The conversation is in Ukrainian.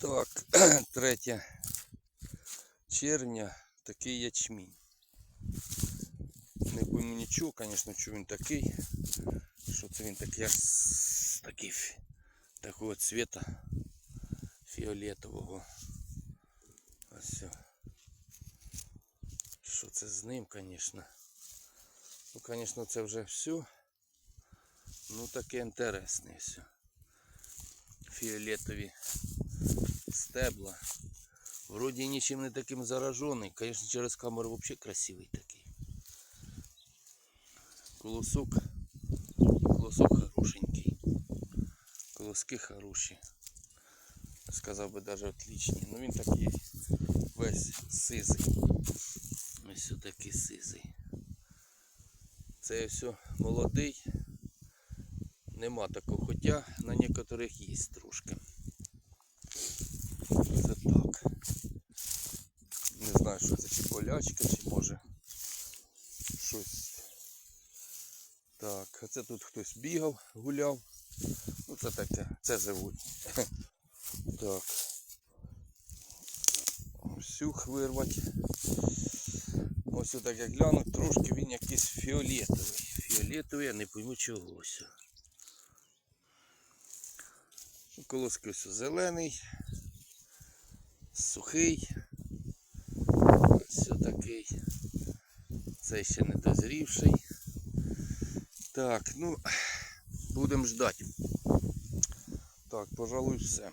Так, 3 червня такий ячмінь. Не пойму нічого, звісно, що він такий. Що це він такий аж с- такий фі- такого цвета фіолетового. Ось. все. Що це з ним, звісно. Ну, звісно, це вже все. Ну таке інтересне все. Фіолетові стебла. Вроді нічим не таким заражений. Конечно, через камеру вообще красивий такий. Колосок. Колосок хорошенький. Колоски хороші. Сказав би даже отличні. Ну він такий весь сизий. Ось такий сизий. Це все молодий. Нема такого, хоча на некоторих є трошки. Це так. Не знаю, що це, чи болячка, чи може щось. Так, а це тут хтось бігав, гуляв. Ну це таке, це живуть. Так. Всюх вирвати. Ось так як глянуть, трошки він якийсь фіолетовий. Фіолетовий, я не пойму чого ось. Колоски ось зелений, сухий. Ось такий. Цей ще не дозрівший. Так, ну, будемо ждати. Так, пожалуй, все.